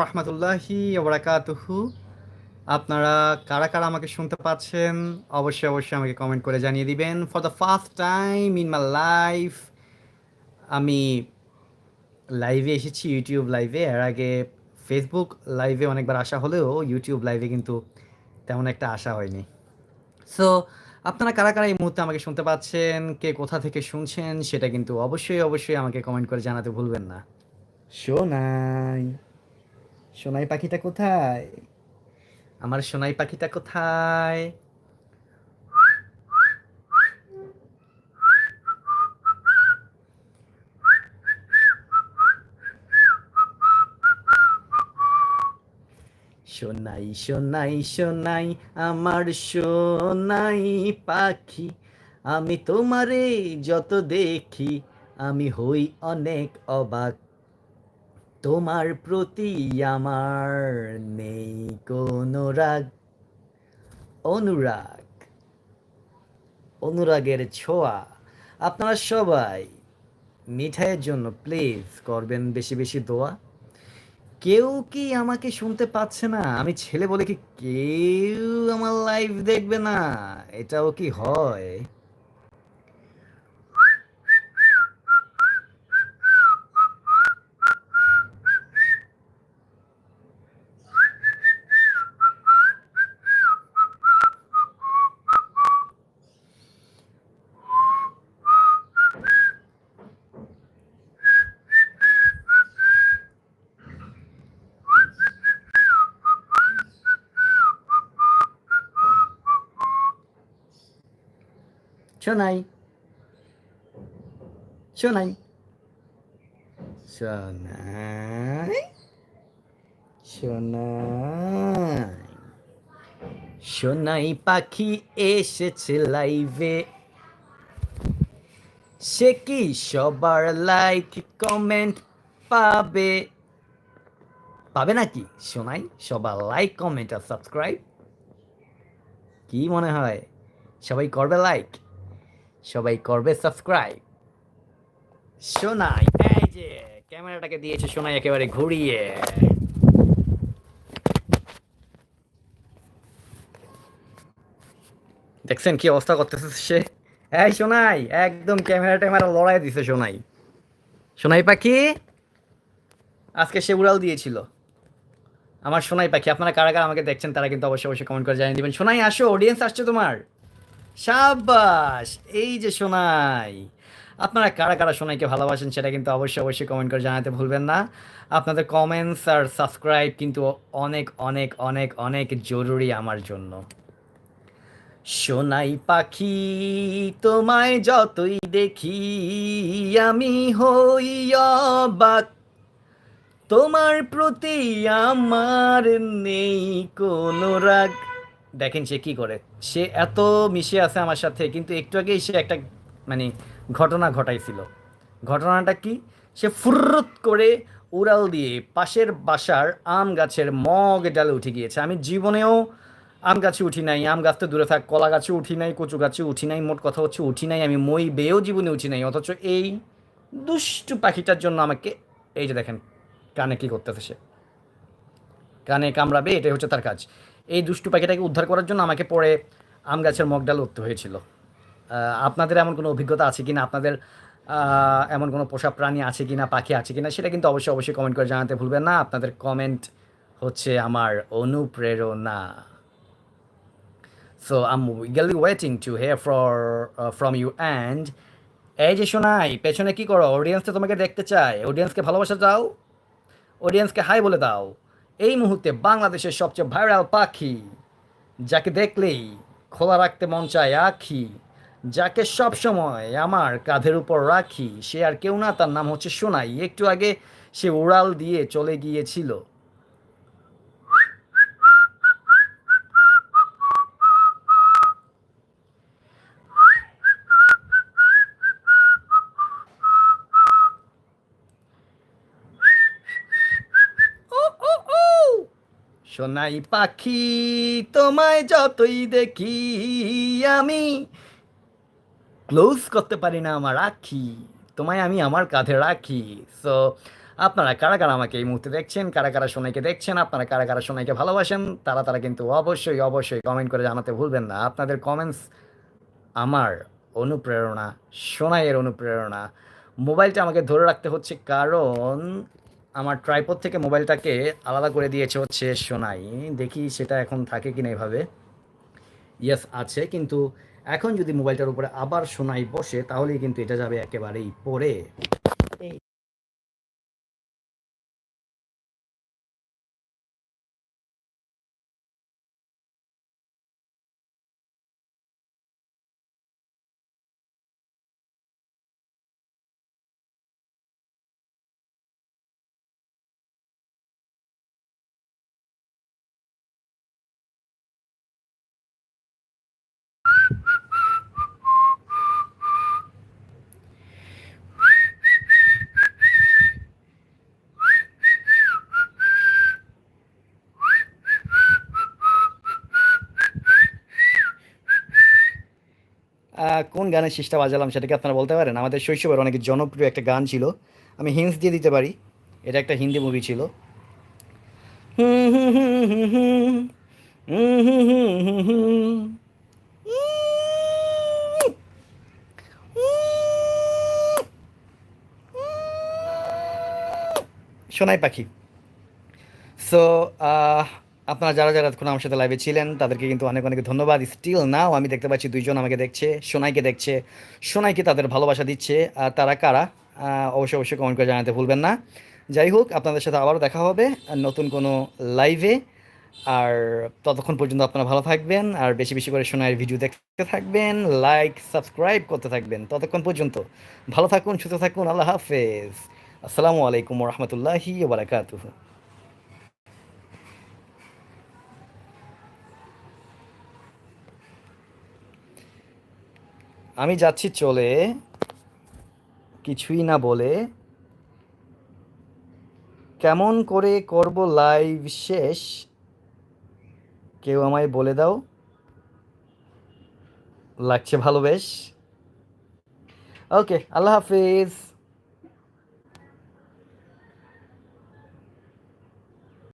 রহমতুল্লাহি ওবরাকাতুহু। আপনারা কারা কারা আমাকে শুনতে পাচ্ছেন, অবশ্যই অবশ্যই আমাকে কমেন্ট করে জানিয়ে দিবেন। For the first time in my life আমি লাইভে এসেছি ইউটিউব লাইভে এর আগে ফেসবুক লাইভে অনেকবার আসা হলেও ইউটিউব লাইভে কিন্তু তেমন একটা আসা হয়নি। সো আপনারা কারা কারা এই মুহূর্তে আমাকে শুনতে পাচ্ছেন, কে কোথা থেকে শুনছেন, সেটা কিন্তু অবশ্যই অবশ্যই আমাকে কমেন্ট করে জানাতে ভুলবেন না। সোনাই সোনাই পাখিটা কোথায়? আমার সোনাই পাখিটা কোথায়? সোনাই সোনাই সোনাই, আমার সোনাই পাখি। আমি তোমারে যত দেখি, আমি হই অনেক অবাক। তোমার প্রতি আমার নেই কোনো রাগ। অনুরাগ। অনুরাগের ছোঁয়া। আপনারা সবাই মিঠাইয়ের জন্য প্লিজ করবেন বেশি বেশি দোয়া। কেউ কি আমাকে শুনতে পাচ্ছে না? আমি ছেলে বলে কি কেউ আমার লাইভ দেখবে না? এটাও কি হয়? শোনাই শোনাই শোনাই শোনাই শোনাই পাখি এসেছে লাইভে সে কি সবার লাইক কমেন্ট পাবে? পাবে নাকি? শোনাই, সবার লাইক কমেন্ট আর সাবস্ক্রাইব কি মনে হয়? সবাই করবে লাইক সবাই করবে সাবস্ক্রাইব। শোনাই এই যে ক্যামেরাটাকে দিয়েছে শোনাই একেবারে ঘুরিয়ে। দেখছেন কি অবস্থা করতেছে সে? এই শোনাই একদম ক্যামেরা ট্যামেরা লড়াই দিছে শোনাই শোনাই পাখি, আজকে সে উড়াল দিয়েছিল। আমার সোনাই পাখি, আপনারা কারা কারা আমাকে দেখছেন তারা কিন্তু অবশ্যই অবশ্যই কমেন্ট করে জানিয়ে দিবেন। সোনাই, আসো অডিয়েন্স আসছে তোমার। সাবাস এই যে সোনাই, আপনারা কারা কারা সোনাইকে ভালোবাসেন সেটা কিন্তু অবশ্যই অবশ্যই কমেন্ট করে জানাতে ভুলবেন না। আপনাদের কমেন্টস আর সাবস্ক্রাইব কিন্তু অনেক অনেক অনেক অনেক জরুরি আমার জন্য। সোনাই পাখি, তোমায় যতই দেখি আমি হই অবাক। তোমার প্রতি আমার নেই কোনো রাগ। দেখেন সে কি করে। সে এত মিশে আছে আমার সাথে, কিন্তু একটু আগেই সে একটা মানে ঘটনা ঘটাইছিল। ঘটনাটা কি? সে ফুরত করে উড়াল দিয়ে পাশের বাসার আম গাছের মগ ডালে উঠে গিয়েছে। আমি জীবনেও আম গাছে উঠি নাই, আম গাছ তো দূরে থাক, কলা গাছে উঠি নাই, কচু গাছে উঠি নাই, মোট কথা হচ্ছে উঠি নাই, আমি মই বেয়েও জীবনে উঠি নাই, অথচ এই দুষ্টু পাখিটার জন্য আমাকে, এই যে দেখেন, কানে কি করতেছে সে। কানে কামড়াবে, এটাই হচ্ছে তার কাজ। এই দুষ্টু পাখিটাকে উদ্ধার করার জন্য আমাকে পরে আম গাছের মগডাল উঠতে হয়েছিল। আপনাদের এমন কোনো অভিজ্ঞতা আছে কিনা? আপনাদের এমন কোনো পোষা প্রাণী আছে কিনা, পাখি আছে কিনা? সেটা কিন্তু অবশ্যই অবশ্যই কমেন্ট করে জানাতে ভুলবেন না। আপনাদের কমেন্ট হচ্ছে আমার অনুপ্রেরণা। So am eagerly waiting to hear for from you and এই যে শোনাই পেছনে কি করো? অডিয়েন্স তো তোমাকে দেখতে চায়। অডিয়েন্সকে ভালোবাসা দাও অডিয়েন্সকে হাই বলে দাও। এই মুহূর্তে বাংলাদেশের সবচেয়ে ভাইরাল পাখি, যাকে দেখলেই খোলা রাখতে মন চায় আখি, যাকে সব সময় আমার কাঁধের উপর রাখি, সে আর কেউ না, তার নাম হচ্ছে সোনাই। একটু আগে সে উড়াল দিয়ে চলে গিয়েছিল। সোনাই পাখি, তোমায় যতই দেখি আমি ক্লোজ করতে পারি না আমার আখি, তোমায় আমি আমার কাঁধে রাখি। সো আপনারা কারা কারা আমাকে এই মুহূর্তে দেখছেন, কারা কারা সোনাইকে দেখছেন, আপনারা কারা কারা সোনাইকে ভালোবাসেন, তারা তারা কিন্তু অবশ্যই অবশ্যই কমেন্ট করে জানাতে ভুলবেন না। আপনাদের কমেন্টস আমার অনুপ্রেরণা, সোনাইয়ের অনুপ্রেরণা। মোবাইলটা আমাকে ধরে রাখতে হচ্ছে কারণ আমার ট্রাইপড থেকে মোবাইলটাকে আলাদা করে দিয়েছে হচ্ছে সোনাই। দেখি সেটা এখন থাকে কি না এভাবে। ইয়েস আছে, কিন্তু এখন যদি মোবাইলটার উপরে আবার সোনাই বসে, তাহলেই কিন্তু এটা যাবে একেবারেই পরে। কোন গানের শেষটা বাজালাম সেটাকে আপনারা বলতে পারেন? আমাদের শৈশবের অনেক জনপ্রিয় একটা গান ছিল। আমি হিন্স দিয়ে দিতে পারি। এটা একটা হিন্দি মুভি ছিল। সোনাই পাখি। সো আপনারা যারা যারা এখন আমার সাথে লাইভে ছিলেন, তাদেরকে কিন্তু অনেক অনেক ধন্যবাদ। স্টিল নাও আমি দেখতে পাচ্ছি দুইজন আমাকে দেখছে, সোনাইকে দেখছে। সোনাইকে তাদের ভালোবাসা দিচ্ছে। আর তারা কারা? অবশ্যই অবশ্যই কমেন্ট করে জানাতে ভুলবেন না। যাই হোক, আপনাদের সাথে আবারও দেখা হবে নতুন কোনো লাইভে আর ততক্ষণ পর্যন্ত আপনারা ভালো থাকবেন। আর বেশি বেশি করে সোনাইয়ের ভিডিও দেখতে থাকবেন। লাইক সাবস্ক্রাইব করতে থাকবেন। ততক্ষণ পর্যন্ত ভালো থাকুন, সুস্থ থাকুন। আল্লাহ হাফেজ। আসসালামু আলাইকুম রহমতুল্লাহি বারাকাতুহু। আমি যাচ্ছি চলে। কিছুই না বলে। কেমন করে করব লাইভ শেষ? কেউ আমায় বলে দাও। লাগছে ভালো বেশ। ওকে আল্লাহ হাফিজ।